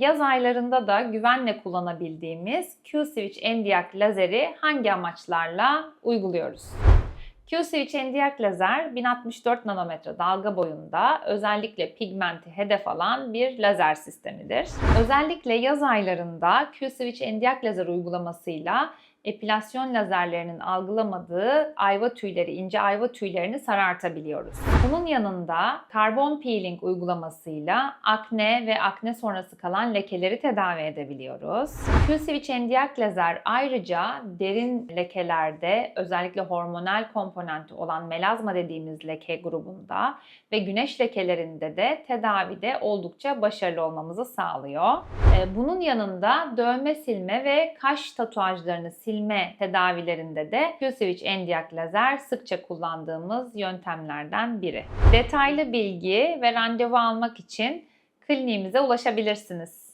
Yaz aylarında da güvenle kullanabildiğimiz Q-Switch NDIAC lazeri hangi amaçlarla uyguluyoruz? Q-Switch NDIAC lazer 1064 nanometre dalga boyunda özellikle pigmenti hedef alan bir lazer sistemidir. Özellikle yaz aylarında Q-Switch NDIAC lazer uygulamasıyla epilasyon lazerlerinin algılamadığı ayva tüyleri, ince ayva tüylerini sarartabiliyoruz. Bunun yanında karbon peeling uygulamasıyla akne ve akne sonrası kalan lekeleri tedavi edebiliyoruz. Q-Switch NDIAC lazer ayrıca derin lekelerde özellikle hormonal komponenti olan melazma dediğimiz leke grubunda ve güneş lekelerinde de tedavide oldukça başarılı olmamızı sağlıyor. Ee, Bunun yanında dövme silme ve kaş tatuajlarını silme tedavilerinde de Q-Switch NDIAC lazer sıkça kullandığımız yöntemlerden biri. Detaylı bilgi ve randevu almak için kliniğimize ulaşabilirsiniz.